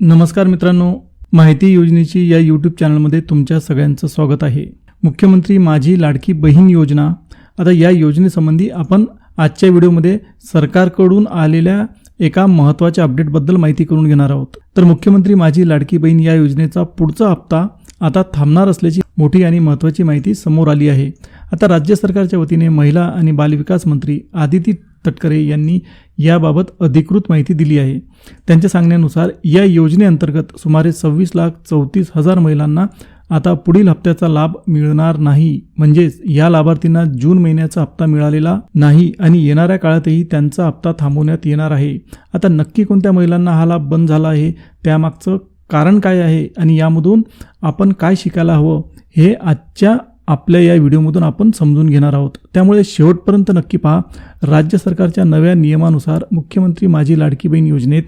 नमस्कार मित्रांनो माहिती योजनेची या यूट्यूब चॅनलमध्ये तुमच्या सगळ्यांचं स्वागत आहे. मुख्यमंत्री माझी लाडकी बहीण योजना. आता या योजनेसंबंधी आपण आजच्या व्हिडिओमध्ये सरकारकडून आलेल्या एका महत्त्वाच्या अपडेटबद्दल माहिती करून घेणार आहोत. तर मुख्यमंत्री माझी लाडकी बहीण या योजनेचा पुढचा हप्ता आता थांबणार असल्याची मोठी आणि महत्त्वाची माहिती समोर आली आहे. आता राज्य सरकारच्या वतीने महिला आणि बालविकास मंत्री आदिती तटकरे यांनी याबाबत अधिकृत माहिती दिली आहे. त्यांच्या सांगण्यानुसार या योजनेअंतर्गत सुमारे सव्वीस लाख चौतीस हजार महिलांना आता पुढील हप्त्याचा लाभ मिळणार नाही. म्हणजेच या लाभार्थींना जून महिन्याचा हप्ता मिळालेला नाही आणि येणाऱ्या काळातही त्यांचा हप्ता थांबवण्यात येणार आहे. आता नक्की कोणत्या महिलांना हा लाभ बंद झाला आहे? त्यामागचं कारण काय आहे? आणि यामधून आपण काय शिकायला हवं? हे आजच्या आपल्या या व्हिडिओमधून आपण समजून घेणार आहोत. त्यामुळे शेवटपर्यंत नक्की पहा राज्य सरकारच्या नव्या नियमानुसार मुख्यमंत्री माझी लाडकी बहीण योजनेत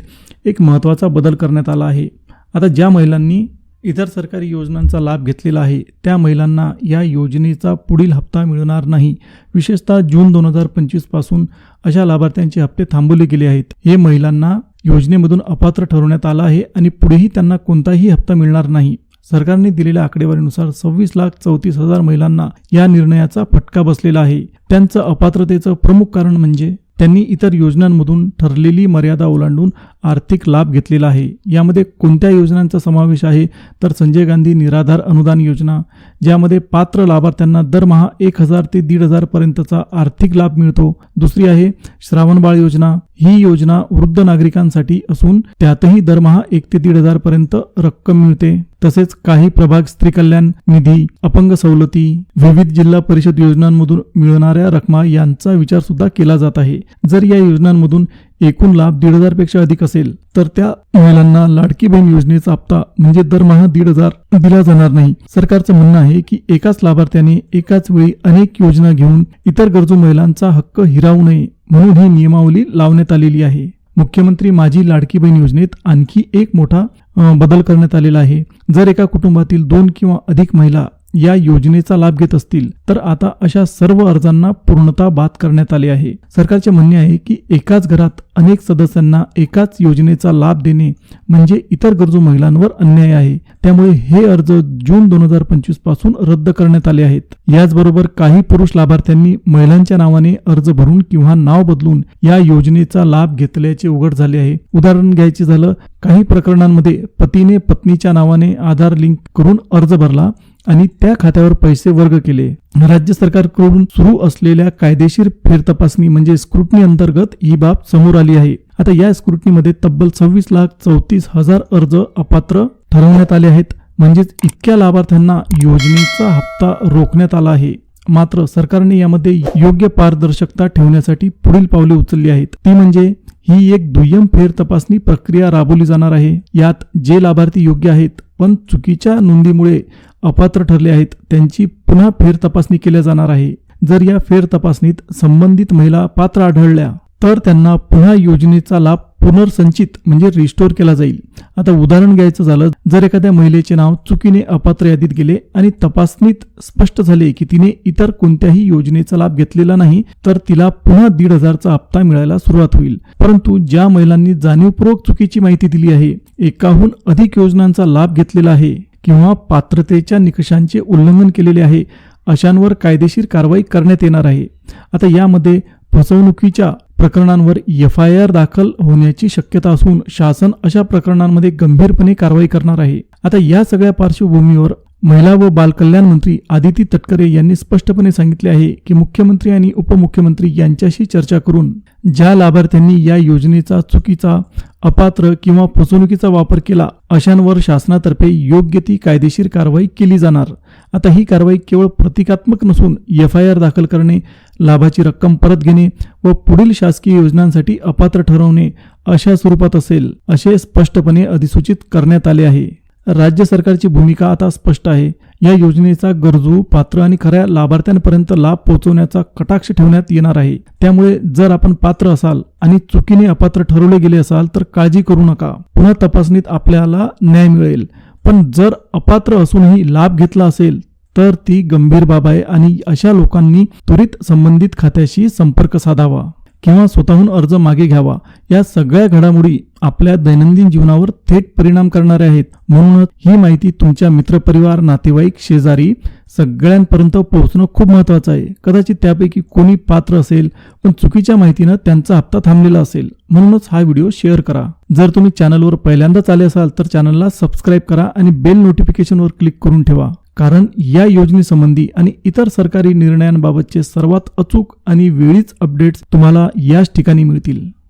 एक महत्त्वाचा बदल करण्यात आला आहे. आता ज्या महिलांनी इतर सरकारी योजनांचा लाभ घेतलेला आहे त्या महिलांना या योजनेचा पुढील हप्ता मिळणार नाही. विशेषतः जून दोन हजार पंचवीसपासून अशा लाभार्थ्यांचे हप्ते थांबवले गेले आहेत. हे महिलांना योजनेमधून अपात्र ठरवण्यात आलं आहे आणि पुढेही त्यांना कोणताही हप्ता मिळणार नाही. सरकारने दिलेल्या आकडेवारीनुसार सव्वीस लाख चौतीस हजार महिलांना या निर्णयाचा फटका बसलेला आहे. त्यांचं अपात्रतेचं प्रमुख कारण म्हणजे त्यांनी इतर योजनांमधून ठरलेली मर्यादा ओलांडून आर्थिक लाभ घेतलेला आहे. यामध्ये कोणत्या योजनांचा समावेश आहे? तर संजय गांधी निराधार अनुदान योजना ज्यामध्ये पात्र लाभार्थ्यांना दरमहा एक हजार ते दीड हजार पर्यंतचा आर्थिक लाभ मिळतो. दुसरी आहे श्रावणबाळ योजना. ही योजना वृद्ध नागरिकांसाठी असून त्यातही दरमहा एक ते दीड हजार पर्यंत रक्कम मिळते. तसेच काही प्रभाग स्त्री कल्याण निधी अपंग सवलती विविध जिल्हा परिषद योजनांमधून मिळणाऱ्या रकमा यांचा विचार सुद्धा केला जात आहे. जर या योजनांमधून एकूण लाभ दीड हजारपेक्षा अधिक असेल तर त्या महिलांना लाडकी बहीण योजनेचा हप्ता म्हणजे दरमहा दीड हजार दिला जाणार नाही. सरकारचं म्हणणं आहे की एकाच लाभार्थ्याने एकाच वेळी अनेक योजना घेऊन इतर गरजू महिलांचा हक्क हिरावू नये म्हणून ही नियमावली लावण्यात आलेली आहे. मुख्यमंत्री माझी लाडकी बहीण योजनेत आणखी एक मोठा बदल करण्यात आलेला आहे. जर एका कुटुंबातील दोन किंवा अधिक महिला या योजनेचा लाभ घेत असतील तर आता अशा सर्व अर्जांना पूर्णता बाद करण्यात आले आहे. सरकारचे म्हणणे आहे की एकाच घरात अनेक सदस्यांना एकाच योजनेचा लाभ देणे म्हणजे इतर गरजू महिलांवर अन्याय आहे. त्यामुळे हे अर्ज जून दोन हजार पंचवीसपासून रद्द करण्यात आले आहेत. याचबरोबर काही पुरुष लाभार्थ्यांनी महिलांच्या नावाने अर्ज भरून किंवा नाव बदलून या योजनेचा लाभ घेतल्याचे उघड झाले आहे. उदाहरण घ्यायचे झालं काही प्रकरणांमध्ये पतीने पत्नीच्या नावाने आधार लिंक करून अर्ज भरला आणि त्या खात्यावर पैसे वर्ग केले. राज्य सरकारकडून सुरू असलेल्या कायदेशीर फेरतपासणी म्हणजे स्क्रुटनी अंतर्गत ही बाब समोर आली आहे. आता या स्क्रुटनीमध्ये तब्बल सव्वीस लाख चौतीस हजार अर्ज अपात्र ठरवण्यात आले आहेत. म्हणजेच इतक्या लाभार्थ्यांना योजनेचा हप्ता रोखण्यात आला आहे. मात्र सरकारने यामध्ये योग्य पारदर्शकता ठेवण्यासाठी पुढील पावले उचलली आहेत. ती म्हणजे ही एक दुय्यम फेर तपासणी प्रक्रिया राबवली जाणार आहे. यात जे लाभार्थी योग्य आहेत पण चुकीच्या नोंदीमुळे अपात्र ठरले आहेत. त्यांची पुन्हा फेर तपासणी केल्या जाणार आहे. जर या फेर तपासणीत संबंधित महिला पात्र आढळल्या तर त्यांना पुन्हा योजनेचा लाभ पुनर्संचित म्हणजे रिस्टोर केला जाईल. आता उदाहरण घ्यायचं झालं जर एखाद्या महिलेचे नाव चुकीने अपात्र यादीत गेले आणि तपासणीत स्पष्ट झाले की तिने इतर कोणत्याही योजनेचा लाभ घेतलेला नाही तर तिला पुन्हा दीड हजारचा हप्ता मिळायला सुरुवात होईल. परंतु ज्या महिलांनी जाणीवपूर्वक चुकीची माहिती दिली आहे एकाहून अधिक योजनांचा लाभ घेतलेला आहे. किंवा पात्रतेच्या निकषांचे उल्लंघन केलेले आहे अशांवर कायदेशीर कारवाई करण्यात येणार आहे. आता यामध्ये फसवणुकीच्या प्रकरणांवर एफ आय आर दाखल होण्याची शक्यता असून शासन अशा प्रकरणांमध्ये गंभीरपणे कारवाई करणार आहे. आता या सगळ्या पार्श्वभूमीवर महिला व बालकल्याण मंत्री आदिती तटकरे यांनी स्पष्टपणे सांगितले आहे की मुख्यमंत्री आणि उपमुख्यमंत्री यांच्याशी चर्चा करून ज्या लाभार्थ्यांनी या योजनेचा चुकीचा अपात्र किंवा फसवणुकीचा वापर केला अशांवर शासनातर्फे योग्य ती कायदेशीर कारवाई केली जाणार. आता ही कारवाई केवळ प्रतिकात्मक नसून एफ आय आर दाखल करणे लाभाची रक्कम परत घेणे व पुढील शासकीय योजनांसाठी अपात्र ठरवणे अशा स्वरूपात असेल असे स्पष्टपणे अधिसूचित करण्यात आले आहे. राज्य सरकारची भूमिका आता स्पष्ट आहे. या योजनेचा गरजू पात्र आणि खऱ्या लाभार्थ्यांपर्यंत लाभ पोहोचवण्याचा कटाक्ष ठेवण्यात येणार आहे. त्यामुळे जर आपण पात्र असाल आणि चुकीने अपात्र ठरवले गेले असाल तर काळजी करू नका. पुन्हा तपासणीत आपल्याला न्याय मिळेल. पण जर अपात्र असूनही लाभ घेतला असेल तर ती गंभीर बाब आहे आणि अशा लोकांनी त्वरित संबंधित खात्याशी संपर्क साधावा. किंवा स्वतःहून अर्ज मागे घ्यावा. या सगळ्या घडामोडी आपल्या दैनंदिन जीवनावर थेट परिणाम करणाऱ्या आहेत. म्हणूनच ही माहिती तुमच्या मित्रपरिवार नातेवाईक शेजारी सगळ्यांपर्यंत पोहोचणं खूप महत्वाचं आहे. कदाचित त्यापैकी कोणी पात्र असेल पण चुकीच्या माहितीनं त्यांचा हप्ता थांबलेला असेल. म्हणूनच हा व्हिडिओ शेअर करा. जर तुम्ही चॅनलवर पहिल्यांदाच आले असाल तर चॅनलला सबस्क्राईब करा आणि बेल नोटिफिकेशनवर क्लिक करून ठेवा. कारण या योजनेसंबंधी आणि इतर सरकारी निर्णयांबाबतचे सर्वात अचूक आणि वेळीच अपडेट्स तुम्हाला याच ठिकाणी मिळतील.